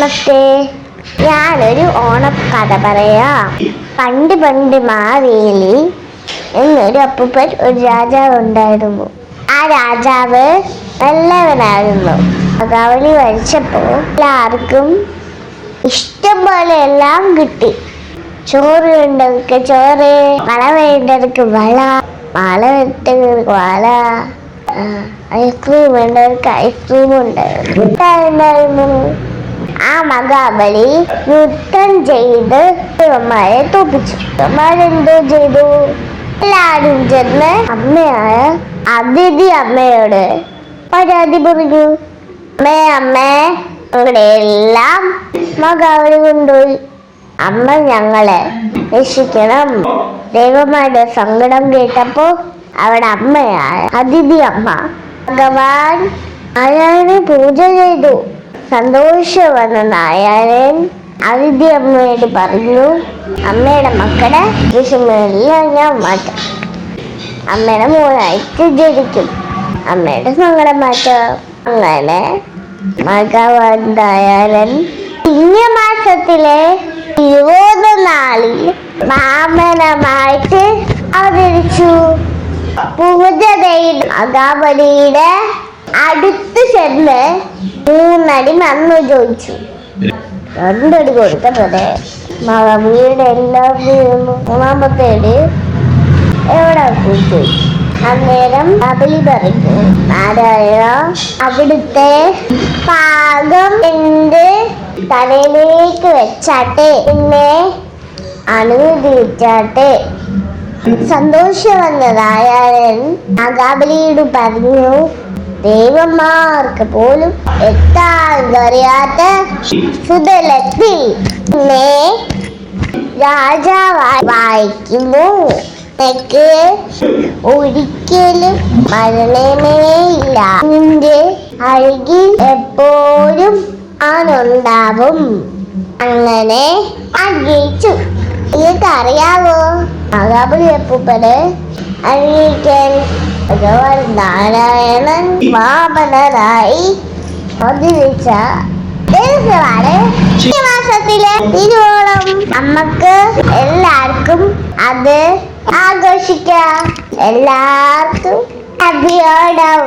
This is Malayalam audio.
നമസ്തേ. ഞാനൊരു ഓണക്കഥ പറയാം. പണ്ട് പണ്ട് മാവേലി എന്നൊരു അപ്പൂപ്പൻ ഒരു രാജാവ് ഉണ്ടായിരുന്നു. ആ രാജാവ് നല്ലവനായിരുന്നു. മകാവലി വരച്ചപ്പോ എല്ലാവർക്കും ഇഷ്ടം പോലെ എല്ലാം കിട്ടി. ചോറ് വേണ്ടവർക്ക് ചോറ് വള വേണ്ടവർക്ക് വള വള വരുത്തവർക്ക് വള ഐസ്ക്രീം വേണ്ടവർക്ക് ഐസ്ക്രീം ഉണ്ടായിരുന്നു. ഉണ്ടായിരുന്നു? ആ മകാബലി യുദ്ധം ചെയ്ത് ശിവന്മാരെ തോപ്പിച്ചു ശിവന്മാരെന്തോ ചെയ്തു? എല്ലാരും ചെന്ന് അമ്മയായ അതിഥി അമ്മയോട് പരാതി പറഞ്ഞു. അമ്മേ അമ്മേ ഞങ്ങളുടെ എല്ലാം മകാബലി കൊണ്ടുപോയി. അമ്മ ഞങ്ങളെ രക്ഷിക്കണം. ദേവന്മാരുടെ സങ്കടം കേട്ടപ്പോ അവിടെ അമ്മയായ അതിഥി അമ്മ ഭഗവാൻ നാരായണനെ പൂജ ചെയ്തു. സന്തോഷം വന്ന അതിഥി അമ്മയോട് പറഞ്ഞു. അമ്മയുടെ മക്കളെ വിഷമമെല്ലാം ഞാൻ മാറ്റാം. അമ്മയുടെ മോനായിട്ട് ജനിക്കും. അമ്മയുടെ സങ്കടം മാറ്റാം. അങ്ങനെ മകവന്തായാലൻ നാരായണൻ മാസത്തിലെ ഇരുപത് നാളിൽ മാമനമായിട്ട് അവതരിച്ചു. പൂജതയിൽ അഗാബലിയുടെ അടുത്ത് ചെന്ന് മൂന്നടി മണ്ണ് ചോദിച്ചു. രണ്ടടി കൊടുക്കുന്നത് വീട് എല്ലാം വീണു. മൂന്നാമത്തെ അടി എവിടെ കുറിച്ചു അന്നേരം അബലി പറഞ്ഞു നാരായണ അവിടുത്തെ പാകം എന്റെ തലയിലേക്ക് വെച്ചാട്ടെ. പിന്നെ അണുതീറ്റാട്ടെ സന്തോഷം വന്ന നാരായണൻ നാഗാബലിയോട് പറഞ്ഞു ദേവന്മാർക്ക് പോലും എത്താൻ കഴിയാത്ത സുതലത്തിൽ രാജാവായി വായിക്കുമോ ഒരിക്കലും മരണമേയില്ല. നിന്റെ അഴകിൽ എപ്പോഴും ആണുണ്ടാവും. അങ്ങനെ അറിയിച്ചു നിങ്ങൾക്ക് അറിയാവോ മഹാബലി അപ്പൂപ്പന് അറിയിക്കാൻ ഭഗവാൻ നാരായണൻ വാമനനായി അവതരിച്ച മാസത്തിലെ തിരുവോണം നമുക്ക് എല്ലാവർക്കും അത് ആഘോഷിക്കാം. എല്ലാവർക്കും ഓണം.